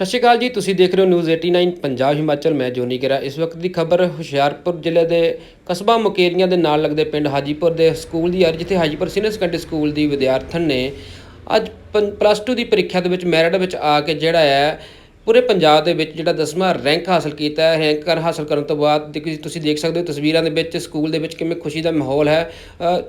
ਸਤਿ ਸ਼੍ਰੀ ਅਕਾਲ ਜੀ, ਤੁਸੀਂ ਦੇਖ ਰਹੇ ਹੋ ਨਿਊਜ਼ 89 ਪੰਜਾਬ ਹਿਮਾਚਲ, ਮੈਂ ਜੋਨੀ ਗਿਰਾ ਇਸ ਵਕਤ ਦੀ ਖਬਰ ਹੁਸ਼ਿਆਰਪੁਰ ਜ਼ਿਲ੍ਹੇ ਦੇ ਕਸਬਾ ਮੁਕੇਰੀਆਂ ਦੇ ਨਾਲ ਲੱਗਦੇ ਪਿੰਡ ਹਾਜੀਪੁਰ ਦੇ ਸਕੂਲ ਦੀ ਹੈ ਜਿੱਥੇ ਹਾਜੀਪੁਰ ਸੀਨੀਅਰ ਸੈਕੰਡਰੀ ਸਕੂਲ ਦੀ ਵਿਦਿਆਰਥਣ ਨੇ ਅੱਜ ਪੰ- ਪਲੱਸ 2 ਦੀ ਪ੍ਰੀਖਿਆ ਦੇ ਵਿੱਚ ਮੈਰਿਟ ਵਿੱਚ ਆ ਕੇ ਜਿਹੜਾ ਹੈ ਪੂਰੇ ਪੰਜਾਬ ਦੇ ਵਿੱਚ ਜਿਹੜਾ 10ਵਾਂ ਰੈਂਕ ਹਾਸਲ ਕੀਤਾ ਹੈ ਰੈਂਕ ਹਾਸਲ ਕਰਨ ਤੋਂ ਬਾਅਦ ਦੇਖੋ ਤੁਸੀਂ ਦੇਖ ਸਕਦੇ ਹੋ ਤਸਵੀਰਾਂ ਦੇ ਵਿੱਚ ਸਕੂਲ ਦੇ ਵਿੱਚ ਕਿਵੇਂ ਖੁਸ਼ੀ ਦਾ ਮਾਹੌਲ ਹੈ।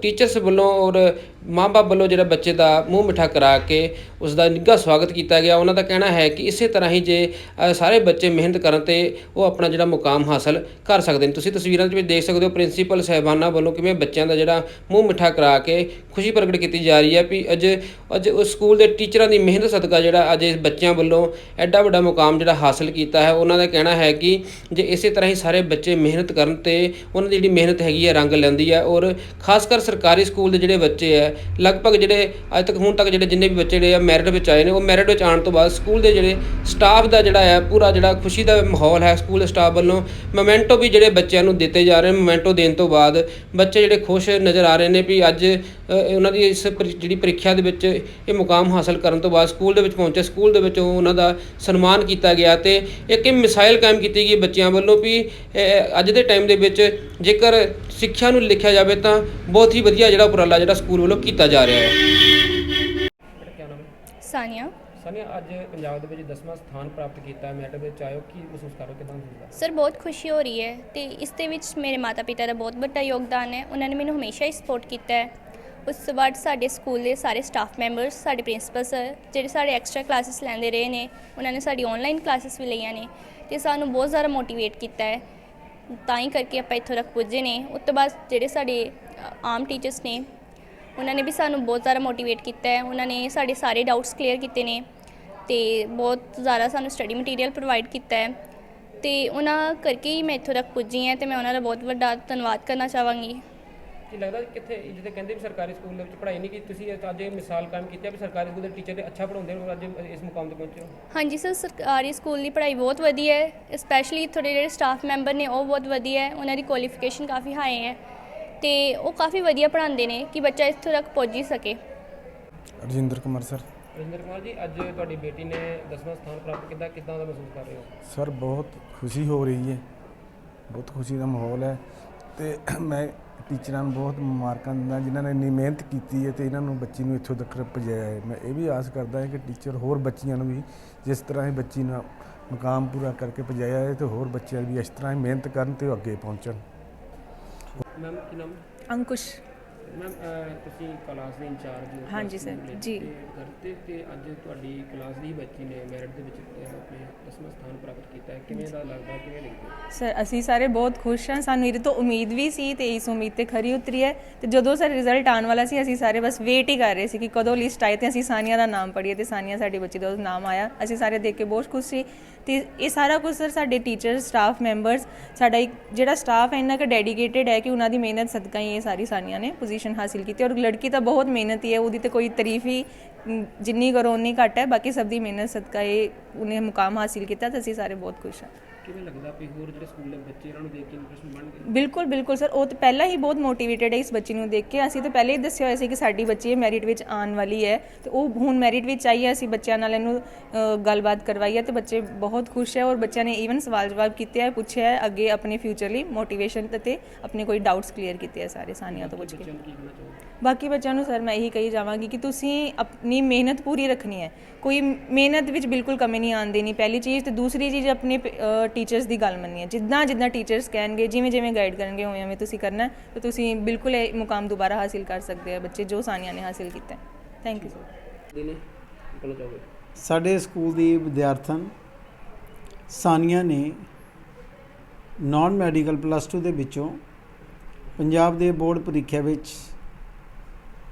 ਟੀਚਰਸ ਵੱਲੋਂ ਔਰ ਮਾਂ-ਬਾਪ ਵੱਲੋਂ ਜਿਹੜਾ ਬੱਚੇ ਦਾ ਮੂੰਹ ਮਿੱਠਾ ਕਰਾ ਕੇ ਉਸ ਦਾ ਨਿੱਘਾ ਸਵਾਗਤ ਕੀਤਾ ਗਿਆ। ਉਹਨਾਂ ਦਾ ਕਹਿਣਾ ਹੈ ਕਿ ਇਸੇ ਤਰ੍ਹਾਂ ਹੀ ਜੇ ਸਾਰੇ ਬੱਚੇ ਮਿਹਨਤ ਕਰਨ ਤੇ ਉਹ ਆਪਣਾ ਜਿਹੜਾ ਮੁਕਾਮ ਹਾਸਲ ਕਰ ਸਕਦੇ ਨੇ। ਤੁਸੀਂ ਤਸਵੀਰਾਂ ਦੇ ਵਿੱਚ ਦੇਖ ਸਕਦੇ ਹੋ ਪ੍ਰਿੰਸੀਪਲ ਸਹਿਬਾਨਾਂ ਵੱਲੋਂ ਕਿਵੇਂ ਬੱਚਿਆਂ ਦਾ ਜਿਹੜਾ ਮੂੰਹ ਮਿੱਠਾ ਕਰਾ ਕੇ ਖੁਸ਼ੀ ਪ੍ਰਗਟ ਕੀਤੀ ਜਾ ਰਹੀ ਹੈ ਵੀ ਅੱਜ ਅੱਜ ਉਸ ਸਕੂਲ ਦੇ ਟੀਚਰਾਂ ਦੀ ਮਿਹਨਤ ਸਦਕਾ ਜਿਹੜਾ ਅੱਜ ਇਸ ਬੱਚਿਆਂ ਵੱਲੋਂ ਐਡਾ ਵੱਡਾ ਮੁਕਾਮ ਜਿਹੜਾ ਹਾਸਲ ਕੀਤਾ ਹੈ, ਉਹਨਾਂ ਦਾ ਕਹਿਣਾ ਹੈ ਕਿ ਜੇ ਇਸੇ ਤਰ੍ਹਾਂ ਹੀ ਸਾਰੇ ਬੱਚੇ ਮਿਹਨਤ ਕਰਨ ਤੇ ਉਹਨਾਂ ਦੀ ਜਿਹੜੀ ਮਿਹਨਤ ਹੈਗੀ ਹੈ, ਰੰਗ ਲੈਂਦੀ ਹੈ ਔਰ ਖਾਸ ਕਰ ਸਰਕਾਰੀ ਸਕੂਲ ਦੇ ਜਿਹੜੇ ਬੱਚੇ ਹੈ, ਲਗਭਗ ਜਿਹੜੇ ਅੱਜ ਤੱਕ ਹੁਣ ਤੱਕ ਜਿਹੜੇ ਜਿੰਨੇ ਵੀ ਬੱਚੇ ਜਿਹੜੇ ਆ ਮੈਰਿਟ ਵਿੱਚ ਆਏ ਨੇ, ਉਹ ਮੈਰਿਟ ਵਿੱਚ ਆਉਣ ਤੋਂ ਬਾਅਦ ਸਕੂਲ ਦੇ ਜਿਹੜੇ ਸਟਾਫ ਦਾ ਜਿਹੜਾ ਹੈ, ਪੂਰਾ ਜਿਹੜਾ ਖੁਸ਼ੀ ਦਾ ਮਾਹੌਲ ਹੈ ਸਕੂਲ ਦੇ ਸਟਾਫ ਵੱਲੋਂ ਮੋਮੈਂਟੋ ਵੀ ਜਿਹੜੇ ਬੱਚਿਆਂ ਨੂੰ ਦਿੱਤੇ ਜਾ ਰਹੇ ਮੋਮੈਂਟੋ ਦੇਣ ਤੋਂ ਬਾਅਦ ਬੱਚੇ ਜਿਹੜੇ ਖੁਸ਼ ਨਜ਼ਰ ਆ ਰਹੇ ਨੇ ਵੀ ਅੱਜ ਉਹਨਾਂ ਦੀ ਇਸ ਜਿਹੜੀ ਪ੍ਰੀਖਿਆ ਦੇ ਵਿੱਚ ਇਹ ਮੁਕਾਮ ਹਾਸਲ ਕਰਨ ਤੋਂ ਬਾਅਦ ਸਕੂਲ ਦੇ ਵਿੱਚ ਪਹੁੰਚੇ, ਸਕੂਲ ਦੇ ਵਿੱਚ ਉਹਨਾਂ ਦਾ ਸਨਮਾਨ ਕੀਤਾ ਗਿਆ ਤੇ ਇੱਕ ਇਹ ਮਿਸਾਈਲ ਕਾਇਮ ਕੀਤੀ ਗਈ ਬੱਚਿਆਂ ਵੱਲੋਂ ਵੀ ਅੱਜ ਦੇ ਟਾਈਮ ਦੇ ਵਿੱਚ ਜੇਕਰ ਸਿੱਖਿਆ ਨੂੰ ਲਿਖਿਆ ਜਾਵੇ ਤਾਂ ਬਹੁਤ ਹੀ ਵਧੀਆ ਜਿਹੜਾ ਉਪਰਾਲਾ ਜਿਹੜਾ ਸਕੂਲ ਵੱਲੋਂ ਕੀਤਾ ਜਾ ਰਿਹਾ ਹੈ। ਹੈ? ਸਾਨੀਆ। ਸਨੀ ਅੱਜ ਪੰਜਾਬ ਦੇ ਵਿੱਚ 10ਵਾਂ ਸਥਾਨ ਪ੍ਰਾਪਤ ਕੀਤਾ ਮੈਰਿਟ ਵਿੱਚ ਆਇਓ ਕੀ ਮਹਿਸੂਸ ਕਰ ਰਹੇ ਹੋ? ਕਿਦਾਂ ਹੁੰਦਾ? ਸਰ ਬਹੁਤ ਖੁਸ਼ੀ ਹੋ ਰਹੀ ਹੈ ਤੇ ਇਸ ਦੇ ਵਿੱਚ ਮੇਰੇ ਮਾਤਾ-ਪਿਤਾ ਦਾ ਬਹੁਤ ਵੱਡਾ ਯੋਗਦਾਨ ਹੈ। ਉਹਨਾਂ ਨੇ ਮੈਨੂੰ ਹਮੇਸ਼ਾ ਹੀ ਸਪੋਰਟ ਕੀਤਾ ਹੈ। ਉਸ ਤੋਂ ਬਾਅਦ ਸਾਡੇ ਸਕੂਲ ਦੇ ਸਾਰੇ ਸਟਾਫ ਮੈਂਬਰਸ ਸਾਡੇ ਪ੍ਰਿੰਸੀਪਲ ਸਰ ਜਿਹੜੇ ਸਾਡੇ ਐਕਸਟਰਾ ਕਲਾਸਿਸ ਲੈਂਦੇ ਰਹੇ ਨੇ, ਉਹਨਾਂ ਨੇ ਸਾਡੀ ਆਨਲਾਈਨ ਕਲਾਸਿਸ ਵੀ ਲਈਆਂ ਨੇ ਤੇ ਸਾਨੂੰ ਬਹੁਤ ਜ਼ਿਆਦਾ ਮੋਟੀਵੇਟ ਕੀਤਾ ਹੈ। ਤਾਂ ਹੀ ਕਰਕੇ ਆਪਾਂ ਇੱਥੋਂ ਤੱਕ ਪੁੱਜੇ ਨੇ। ਉਸ ਤੋਂ ਬਾਅਦ ਜਿਹੜੇ ਸਾਡੇ ਆਮ ਟੀਚਰਸ ਨੇ, ਉਹਨਾਂ ਨੇ ਵੀ ਸਾਨੂੰ ਬਹੁਤ ਜ਼ਿਆਦਾ ਮੋਟੀਵੇਟ ਕੀਤਾ ਹੈ। ਉਹਨਾਂ ਨੇ ਸਾਡੇ ਸਾਰੇ ਡਾਊਟਸ ਕਲੀਅਰ ਕੀਤੇ ਨੇ ਤੇ ਬਹੁਤ ਜ਼ਿਆਦਾ ਸਾਨੂੰ ਸਟੱਡੀ ਮਟੀਰੀਅਲ ਪ੍ਰੋਵਾਈਡ ਕੀਤਾ ਹੈ। ਤੇ ਉਹਨਾਂ ਕਰਕੇ ਹੀ ਮੈਂ ਇੱਥੋਂ ਤੱਕ ਪੁੱਜੀ ਹਾਂ ਤੇ ਮੈਂ ਉਹਨਾਂ ਦਾ ਬਹੁਤ ਵੱਡਾ ਧੰਨਵਾਦ ਕਰਨਾ ਚਾਹਾਂਗੀ। ਕੀ ਲੱਗਦਾ ਕਿੱਥੇ ਜਿੱਥੇ ਕਹਿੰਦੇ ਵੀ ਸਰਕਾਰੀ ਸਕੂਲ ਦੇ ਵਿੱਚ ਪੜ੍ਹਾਈ ਨਹੀਂ ਕੀਤੀ ਤੁਸੀਂ ਅੱਜ ਇਹ ਮਿਸਾਲ ਕਾਇਮ ਕੀਤੀ ਹੈ ਵੀ ਸਰਕਾਰੀ ਸਕੂਲ ਦੇ ਟੀਚਰ ਤੇ ਅੱਛਾ ਪੜ੍ਹਾਉਂਦੇ ਨੇ ਔਰ ਅੱਜ ਇਸ ਮੁਕਾਮ ਤੇ ਪਹੁੰਚੇ ਹੋ। ਹਾਂਜੀ ਸਰ ਸਰਕਾਰੀ ਸਕੂਲ ਦੀ ਪੜ੍ਹਾਈ ਬਹੁਤ ਵਧੀਆ ਹੈ ਸਪੈਸ਼ਲੀ ਤੁਹਾਡੇ ਜਿਹੜੇ ਸਟਾਫ ਮੈਂਬਰ ਨੇ ਉਹ ਬਹੁਤ ਵਧੀਆ ਹੈ ਉਹਨਾਂ ਦੀ ਕੁਆਲੀਫਿਕੇਸ਼ਨ ਕਾਫੀ ਹਾਈ ਹੈ ਤੇ ਉਹ ਕਾਫੀ ਵਧੀਆ ਪੜ੍ਹਾਉਂਦੇ ਨੇ ਕਿ ਬੱਚਾ ਇੱਥੋਂ ਤੱਕ ਪਹੁੰਚ ਹੀ ਸਕੇ। ਰਜਿੰਦਰ ਕੁਮਾਰ ਸਰ। ਰਜਿੰਦਰ ਕੁਮਾਰ ਜੀ ਅੱਜ ਤੁਹਾਡੀ ਬੇਟੀ ਨੇ 10ਵਾਂ ਸਥਾਨ ਪ੍ਰਾਪਤ ਕੀਤਾ ਕਿਦਾਂ ਦਾ ਮਹਿਸੂਸ ਕਰ ਰਹੇ ਹੋ? ਸਰ ਬਹੁਤ ਖੁਸ਼ੀ ਹੋ ਰਹੀ ਹੈ ਬਹੁਤ ਖੁਸ਼ੀ ਦਾ ਮਾਹੌਲ ਹੈ ਤੇ ਮੈਂ ਟੀਚਰਾਂ ਨੂੰ ਬਹੁਤ ਮੁਬਾਰਕਾਂ ਦਿੰਦਾ ਜਿਨ੍ਹਾਂ ਨੇ ਇੰਨੀ ਮਿਹਨਤ ਕੀਤੀ ਹੈ ਤੇ ਇਹਨਾਂ ਨੂੰ ਬੱਚੀ ਨੂੰ ਇੱਥੋਂ ਤੱਕ ਪਹੁੰਚਾਇਆ ਹੈ। ਮੈਂ ਇਹ ਵੀ ਆਸ ਕਰਦਾ ਹਾਂ ਕਿ ਟੀਚਰ ਹੋਰ ਬੱਚੀਆਂ ਨੂੰ ਵੀ ਜਿਸ ਤਰ੍ਹਾਂ ਇਹ ਬੱਚੀ ਨੂੰ ਮੁਕਾਮ ਪੂਰਾ ਕਰਕੇ ਪਹੁੰਚਾਇਆ ਹੈ ਤੇ ਹੋਰ ਬੱਚਿਆਂ ਵੀ ਇਸ ਤਰ੍ਹਾਂ ਹੀ ਮਿਹਨਤ ਕਰਨ ਤੇ ਉਹ ਅੱਗੇ ਪਹੁੰਚਣ। ਮੈਮ ਕੀ ਨਾਮ? ਅੰਕੁਸ਼। ਮੈਮ ਤੁਸੀਂ ਕਲਾਸ ਦੇ ਇੰਚਾਰਜ ਹੋ ਹਾਂਜੀ ਦੇ ਜੀ। ਤੇ ਘਰ ਤੇ ਅੱਜ ਤੁਹਾਡੀ ਕਲਾਸ ਦੀ ਬੱਚੀ ਨੇ ਮੈਰਿਟ ਦੇ ਵਿੱਚ ਅਹ, ਆਪਣੇ 10ਵਾਂ ਸਥਾਨ ਪ੍ਰਾਪਤ ਕੀਤਾ ਹੈ। ਕਿਵੇਂ ਦਾ ਲੱਗਦਾ ਕਿਵੇਂ ਲੱਗਦਾ ਸਰ ਅਸੀਂ ਸਾਰੇ ਬਹੁਤ ਖੁਸ਼ ਹਾਂ। ਸਾਨੂੰ ਇਹਦੇ ਤੋਂ ਉਮੀਦ ਵੀ ਸੀ ਤੇ ਇਸ ਉਮੀਦ ਤੇ ਖਰੀ ਉਤਰੀ ਹੈ। ਤੇ ਜਦੋਂ ਸਰ ਰਿਜ਼ਲਟ ਆਉਣ ਵਾਲਾ ਸੀ ਅਸੀਂ ਸਾਰੇ ਬਸ ਵੇਟ ਹੀ ਕਰ ਰਹੇ ਸੀ ਕਿ ਕਦੋਂ ਲਿਸਟ ਆਏ ਤੇ ਅਸੀਂ ਸਾਨੀਆ ਦਾ ਨਾਮ ਪੜ੍ਹੀਏ ਤੇ ਸਾਨੀਆ ਸਾਡੀ ਬੱਚੀ ਦਾ ਨਾਮ ਆਇਆ। ਅਸੀਂ ਸਾਰੇ ਦੇਖ ਕੇ ਬਹੁਤ ਖੁਸ਼ ਸੀ। ਤੇ ਇਹ ਸਾਰਾ ਕੁਝ ਸਰ ਸਾਡੇ ਟੀਚਰ ਸਟਾਫ ਮੈਂਬਰਸ ਸਾਡਾ ਇੱਕ ਜਿਹੜਾ ਸਟਾਫ ਹੈ ਇੰਨਾ ਕੁ ਡੈਡੀਕੇਟਿਡ ਹੈ ਕਿ ਉਹਨਾਂ ਦੀ ਮਿਹਨਤ ਸਦਕਾ ਹੀ ਇਹ ਸਾਰੀ ਸਾਨੀਆ ਨੇ ਪੋਜੀਸ਼ਨ ਹਾਸਿਲ ਕੀਤੀ ਔਰ ਲੜਕੀ ਤਾਂ ਬਹੁਤ ਮਿਹਨਤੀ ਹੈ, ਉਹਦੀ ਤੇ ਕੋਈ ਤਾਰੀਫ ਹੀ ਜਿੰਨੀ ਕਰੋ ਉਨੀ ਘੱਟ ਹੈ, ਬਾਕੀ ਸਭ ਦੀ ਮਿਹਨਤ ਸਦਕਾ ਇਹ ਉਹਨੇ ਮੁਕਾਮ ਹਾਸਿਲ ਕੀਤਾ ਤੇ ਅਸੀਂ ਸਾਰੇ ਬਹੁਤ ਖੁਸ਼ ਹਾਂ। ਕਿਵੇਂ ਲੱਗਦਾ ਵੀ ਹੋਰ ਜਿਹੜੇ ਸਕੂਲ ਦੇ ਬੱਚੇ ਇਹਨਾਂ ਨੂੰ ਦੇਖ ਕੇ ਇੰਟਰਸਟ ਬਣ ਗਿਆ ਬਿਲਕੁਲ ਬਿਲਕੁਲ ਸਰ ਉਹ ਤਾਂ ਪਹਿਲਾਂ ਹੀ ਬਹੁਤ ਮੋਟੀਵੇਟਡ ਹੈ ਇਸ ਬੱਚੀ ਨੂੰ ਦੇਖ ਕੇ। ਅਸੀਂ ਤਾਂ ਪਹਿਲੇ ਹੀ ਦੱਸਿਆ ਹੋਇਆ ਸੀ ਕਿ ਸਾਡੀ ਬੱਚੀ ਮੈਰਿਟ ਵਿੱਚ ਆਉਣ ਵਾਲੀ ਹੈ। ਤੇ ਉਹ ਹੁਣ ਮੈਰਿਟ ਵਿੱਚ ਆਈ ਹੈ ਅਸੀਂ ਬੱਚਿਆਂ ਨਾਲ ਇਹਨੂੰ ਗੱਲਬਾਤ ਕਰਵਾਈ ਹੈ ਤੇ ਬੱਚੇ ਬਹੁਤ ਖੁਸ਼ ਹੈ ਔਰ ਬੱਚਿਆਂ ਨੇ ਈਵਨ ਸਵਾਲ ਜਵਾਬ ਕੀਤੇ ਹੈ ਪੁੱਛਿਆ ਹੈ ਅੱਗੇ ਆਪਣੇ ਫਿਊਚਰ ਲਈ ਮੋਟੀਵੇਸ਼ਨ ਤੇ ਆਪਣੇ ਕੋਈ ਡਾਊਟਸ ਕਲੀਅਰ ਕੀਤੇ ਹੈ ਸਾਰੇ ਸਾਨੀਆਂ ਤੋਂ ਪੁੱਛ ਕੇ। ਬਾਕੀ ਬੱਚਿਆਂ ਨੂੰ ਸਰ ਮੈਂ ਇਹੀ ਕਹੀ ਜਾਵਾਂਗੀ ਕਿ ਤੁਸੀਂ ਆਪਣੀ ਮਿਹਨਤ ਪੂਰੀ ਰੱਖਣੀ ਹੈ। ਕੋਈ ਮਿਹਨਤ ਵਿੱਚ ਬਿਲਕੁਲ ਕਮੀ ਨਹੀਂ ਆਉਣ ਦੇਣੀ ਪਹਿਲੀ ਚੀਜ਼ ਤੇ ਦੂਸਰੀ ਚੀਜ਼ ਆਪਣੇ ਟੀਚਰਸ ਦੀ ਗੱਲ ਮੰਨਣੀ ਹੈ। ਜਿੱਦਾਂ ਜਿੱਦਾਂ ਟੀਚਰਸ ਕਹਿਣਗੇ ਜਿਵੇਂ ਜਿਵੇਂ ਗਾਈਡ ਕਰਨਗੇ ਉਵੇਂ ਉਵੇਂ ਤੁਸੀਂ ਕਰਨਾ ਹੈ ਤੇ ਤੁਸੀਂ ਬਿਲਕੁਲ ਇਹ ਮੁਕਾਮ ਦੁਬਾਰਾ ਹਾਸਿਲ ਕਰ ਸਕਦੇ ਹੋ ਬੱਚੇ ਜੋ ਸਾਨੀਆ ਨੇ ਹਾਸਿਲ ਕੀਤਾ ਥੈਂਕ ਯੂ ਸਰ ਦਿਨੇ ਕਹਿਣਾ ਚਾਹੋਗੇ? ਸਾਡੇ ਸਕੂਲ ਦੀ ਵਿਦਿਆਰਥਣ ਸਾਨੀਆ ਨੇ ਨਾਨ ਮੈਡੀਕਲ ਪਲੱਸ 2 ਦੇ ਵਿੱਚੋਂ ਪੰਜਾਬ ਦੇ ਬੋਰਡ ਪ੍ਰੀਖਿਆ ਵਿੱਚ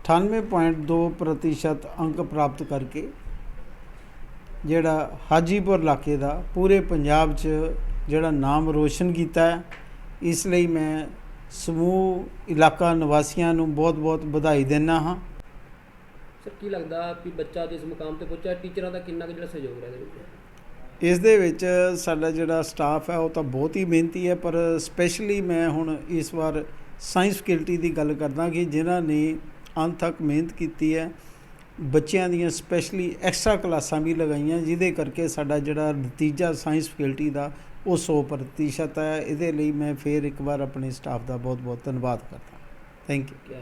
98.2% ਪ੍ਰਤੀਸ਼ਤ ਅੰਕ ਪ੍ਰਾਪਤ ਕਰਕੇ ਜਿਹੜਾ ਹਾਜੀਪੁਰ ਇਲਾਕੇ ਦਾ ਪੂਰੇ ਪੰਜਾਬ 'ਚ ਜਿਹੜਾ ਨਾਮ ਰੋਸ਼ਨ ਕੀਤਾ ਹੈ ਇਸ ਲਈ ਮੈਂ ਸਮੂਹ ਇਲਾਕਾ ਨਿਵਾਸੀਆਂ ਨੂੰ ਬਹੁਤ-ਬਹੁਤ ਵਧਾਈ ਦਿੰਦਾ ਹਾਂ। ਸਰ ਕੀ ਲੱਗਦਾ ਵੀ ਬੱਚਾ ਜਿਸ ਮੁਕਾਮ ਤੇ ਪਹੁੰਚਿਆ ਟੀਚਰਾਂ ਦਾ ਕਿੰਨਾ ਕੁ ਜਿਹੜਾ ਸਹਿਯੋਗ ਰਿਹਾ ਇਹਦੇ ਵਿੱਚ ਇਸ ਦੇ ਵਿੱਚ ਸਾਡਾ ਜਿਹੜਾ ਸਟਾਫ ਹੈ ਉਹ ਤਾਂ ਬਹੁਤ ਹੀ ਮਿਹਨਤੀ ਹੈ ਪਰ ਸਪੈਸ਼ਲੀ ਮੈਂ ਹੁਣ ਇਸ ਵਾਰ ਸਾਇੰਸ ਫੈਕਲਟੀ ਦੀ ਗੱਲ ਕਰਦਾ ਕਿ ਜਿਨ੍ਹਾਂ ਨੇ ਅੰਤ ਤੱਕ ਮਿਹਨਤ ਕੀਤੀ ਹੈ ਬੱਚਿਆਂ ਦੀਆਂ ਸਪੈਸ਼ਲੀ ਐਕਸਟਰਾ ਕਲਾਸਾਂ ਵੀ ਲਗਾਈਆਂ, ਜਿਹਦੇ ਕਰਕੇ ਸਾਡਾ ਜਿਹੜਾ ਨਤੀਜਾ ਸਾਇੰਸ ਫੈਕਲਟੀ ਦਾ, ਉਹ 100% ਹੈ। ਇਹਦੇ ਲਈ ਮੈਂ ਫੇਰ ਇੱਕ ਵਾਰ ਆਪਣੇ ਸਟਾਫ ਦਾ ਬਹੁਤ ਬਹੁਤ ਧੰਨਵਾਦ ਕਰਦਾ। Thank you